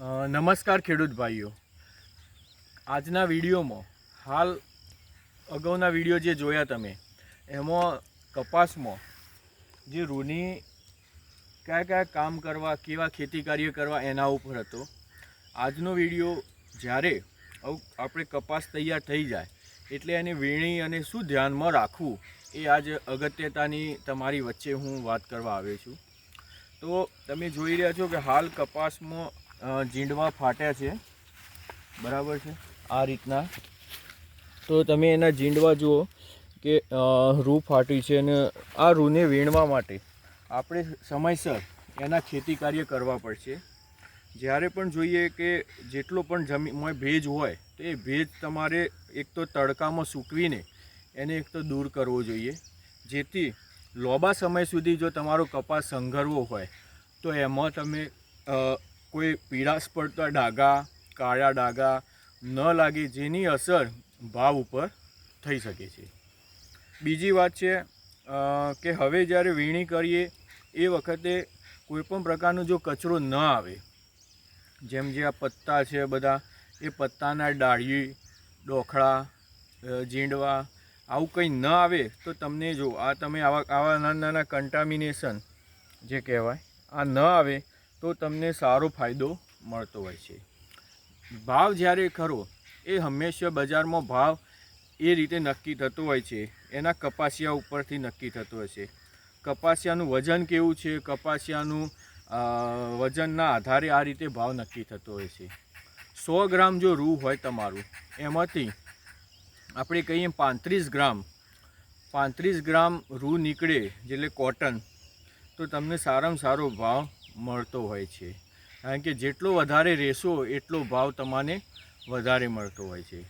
નમસ્કાર ખેડૂત ભાઈઓ. આજના વિડીયોમાં, હાલ અગાઉના વીડિયો જે જોયા તમે, એમાં કપાસમાં જે રૂની કયા કયા કામ કરવા, કેવા ખેતી કાર્ય કરવા એના ઉપર હતો. આજનો વીડિયો જ્યારે આપણે કપાસ તૈયાર થઈ જાય, એટલે એને વીણી અને શું ધ્યાનમાં રાખવું, એ આજ અગત્યતાની તમારી વચ્ચે હું વાત કરવા આવ્યો છું. તો તમે જોઈ રહ્યા છો કે હાલ કપાસમાં જીંડવા ફાટ્યા છે. બરાબર છે? આ રીતના. તો તમે એના જીંડવા જુઓ કે રૂ ફાટી છે અને આ રૂને વીણવા માટે આપણે સમયસર એના ખેતી કાર્ય કરવા પડશે. જ્યારે પણ જોઈએ કે જેટલો પણ જમીનમાં ભેજ હોય, તો એ ભેજ તમારે એક તો તડકામાં સૂકવીને એને એક તો દૂર કરવો જોઈએ. જેથી લાંબા સમય સુધી જો તમારો કપાસ સંઘરવો હોય, તો એમાં તમે કોઈ પીળાશ પડતા ડાઘા, કાળા ડાઘા ન લાગે જેની અસર ભાવ ઉપર થઈ શકે છે. બીજી વાત છે કે હવે જ્યારે વીણી કરીએ, એ વખતે કોઈપણ પ્રકારનો જો કચરો ન આવે, જેમ જે આ પત્તા છે બધા, એ પત્તાના ડાળી, ડોખળા જીંડવા આવું કંઈ ન આવે, તો તમને જો આ તમે આવા આવા નાના નાના કન્ટામિનેશન જે કહેવાય, આ ન આવે તો તમને સારો ફાયદો મળતો હોય છે. ભાવ જ્યારે ખરો, એ હંમેશા બજારમાં ભાવ એ રીતે નક્કી થતો હોય છે. એના કપાસિયા ઉપરથી નક્કી થતો હોય છે. કપાસિયાનું વજન કેવું છે? કપાસિયાનું વજનના આધારે આ રીતે ભાવ નક્કી થતો હોય છે. સો ગ્રામ જો રૂ હોય તમારું, એમાંથી આપણે કહીએ પાંત્રીસ ગ્રામ પાંત્રીસ ગ્રામ રૂ નીકળે એટલે કોટન, તો તમને સારામાં સારો ભાવ મળતો હોય છે. કારણ કે જેટલો વધારે રહેશો એટલો ભાવ તમને વધારે મળતો હોય છે.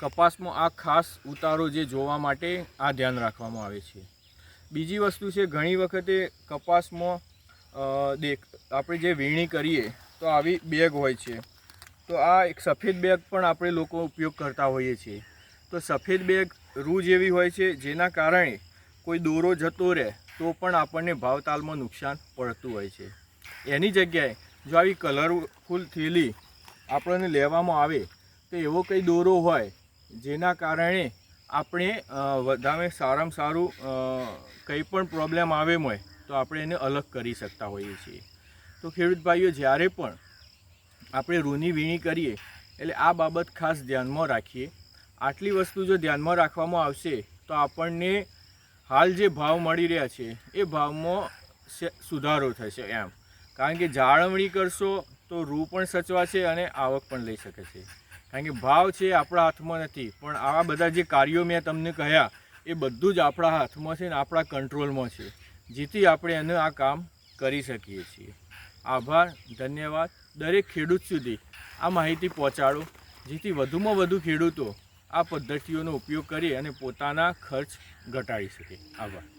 કપાસમાં આ ખાસ ઉતારો જે જોવા માટે આ ધ્યાન રાખવામાં આવે છે. બીજી વસ્તુ છે, ઘણી વખતે કપાસમાં દેખ, આપણે જે વીણી કરીએ, તો આવી બેગ હોય છે. તો આ એક સફેદ બેગ પણ આપણે લોકો ઉપયોગ કરતા હોઈએ છીએ. તો સફેદ બેગ રૂજ એવી હોય છે, જેના કારણે કોઈ દોરો જતો રહે, તો પણ આપણને ભાવતાલમાં નુકસાન પડતું હોય છે. એની જગ્યાએ જો આવી કલરફુલ થેલી આપણને લેવામાં આવે, તો એવો કંઈ દોરો હોય જેના કારણે આપણે વધારે સારામાં સારું કંઈ પણ પ્રોબ્લેમ આવે હોય, તો આપણે એને અલગ કરી શકતા હોઈએ છીએ. તો ખેડૂત ભાઈઓ, જ્યારે પણ આપણે રૂની વીણી કરીએ, એટલે આ બાબત ખાસ ધ્યાનમાં રાખીએ. આટલી વસ્તુ જો ધ્યાનમાં રાખવામાં આવશે, તો આપણને હાલ જે ભાવ મળી રહ્યા છે, એ ભાવમાં સુધારો થશે એમ. કારણ કે જાળવણી કરશો તો રૂ પણ સચવાશે અને આવક પણ લઈ શકે છે. કારણ કે ભાવ છે આપણા હાથમાં નથી, પણ આવા બધા જે કાર્યો મેં તમને કહ્યા, એ બધું જ આપણા હાથમાં છે ને આપણા કંટ્રોલમાં છે. જેથી આપણે એનું આ કામ કરી શકીએ છીએ. આભાર, ધન્યવાદ. દરેક ખેડૂત સુધી આ માહિતી પહોંચાડો, જેથી વધુમાં વધુ ખેડૂતો આ પદ્ધતિઓનો ઉપયોગ કરી અને પોતાના ખર્ચ ઘટાડી શકે. આભાર.